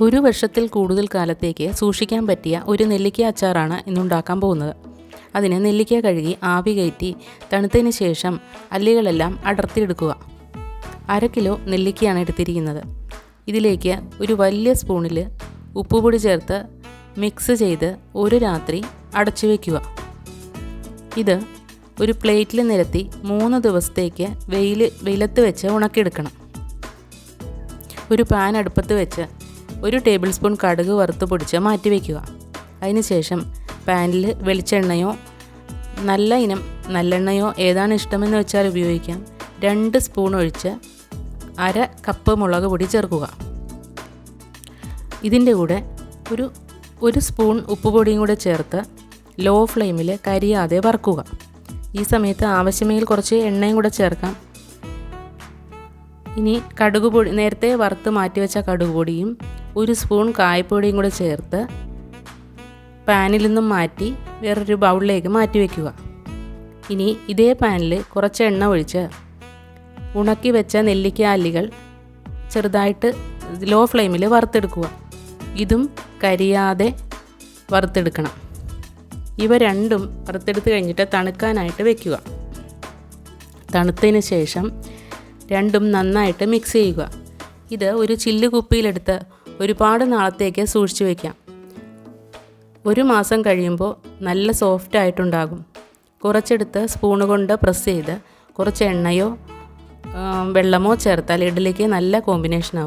ഒരു വർഷത്തിൽ കൂടുതൽ കാലത്തേക്ക് സൂക്ഷിക്കാൻ പറ്റിയ ഒരു നെല്ലിക്ക അച്ചാറാണ് ഇന്നുണ്ടാക്കാൻ പോകുന്നത്. അതിന് നെല്ലിക്ക കഴുകി ആവി കയറ്റി തണുത്തതിന് ശേഷം അല്ലികളെല്ലാം അടർത്തിയെടുക്കുക. അര കിലോ നെല്ലിക്കയാണ് എടുത്തിരിക്കുന്നത്. ഇതിലേക്ക് ഒരു വലിയ സ്പൂണിൽ ഉപ്പുപൊടി ചേർത്ത് മിക്സ് ചെയ്ത് ഒരു രാത്രി അടച്ചു വയ്ക്കുക ഇത് ഒരു പ്ലേറ്റിൽ നിരത്തി മൂന്ന് ദിവസത്തേക്ക് വെയിൽ വെയിലത്ത് വെച്ച് ഉണക്കിയെടുക്കണം. ഒരു പാൻ അടുപ്പത്ത് വെച്ച് ഒരു ടേബിൾ സ്പൂൺ കടുക് വറുത്ത് പൊടിച്ച് മാറ്റി വയ്ക്കുക അതിനുശേഷം പാനിൽ വെളിച്ചെണ്ണയോ നല്ല ഇനം നല്ലെണ്ണയോ ഏതാണ് ഇഷ്ടമെന്ന് വെച്ചാൽ ഉപയോഗിക്കാം. രണ്ട് സ്പൂൺ ഒഴിച്ച് അര കപ്പ് മുളക് പൊടി ചേർക്കുക. ഇതിന്റെ കൂടെ ഒരു ഒരു സ്പൂൺ ഉപ്പുപൊടിയും കൂടെ ചേർത്ത് ലോ ഫ്ലെയിമിൽ കരിയാതെ വറുക്കുക. ഈ സമയത്ത് ആവശ്യമെങ്കിൽ കുറച്ച് എണ്ണയും കൂടെ ചേർക്കാം. ഇനി കടുക് പൊടി നേരത്തെ വറുത്ത് മാറ്റിവെച്ച കടുക് പൊടിയും ഒരു സ്പൂൺ കായ്പൊടിയും കൂടെ ചേർത്ത് പാനിൽ നിന്നും മാറ്റി വേറൊരു ബൗളിലേക്ക് മാറ്റി വയ്ക്കുക ഇനി ഇതേ പാനിൽ കുറച്ച് എണ്ണ ഒഴിച്ച് ഉണക്കി വെച്ച നെല്ലിക്ക അല്ലികൾ ചെറുതായിട്ട് ലോ ഫ്ലെയിമിൽ വറുത്തെടുക്കുക. ഇതും കരിയാതെ വറുത്തെടുക്കണം. ഇവ രണ്ടും വറുത്തെടുത്ത് കഴിഞ്ഞിട്ട് തണുക്കാനായിട്ട് വെക്കുക. തണുത്തതിന് ശേഷം രണ്ടും നന്നായിട്ട് മിക്സ് ചെയ്യുക. ഇത് ഒരു ചില്ല് കുപ്പിയിലെടുത്ത് ഒരുപാട് നാളത്തേക്ക് സൂക്ഷിച്ചു വയ്ക്കാം ഒരു മാസം കഴിയുമ്പോൾ നല്ല സോഫ്റ്റ് ആയിട്ടുണ്ടാകും. കുറച്ചെടുത്ത് സ്പൂണ് കൊണ്ട് പ്രസ് ചെയ്ത് കുറച്ച് എണ്ണയോ വെള്ളമോ ചേർത്താൽ ഇഡലിക്ക് നല്ല കോമ്പിനേഷൻ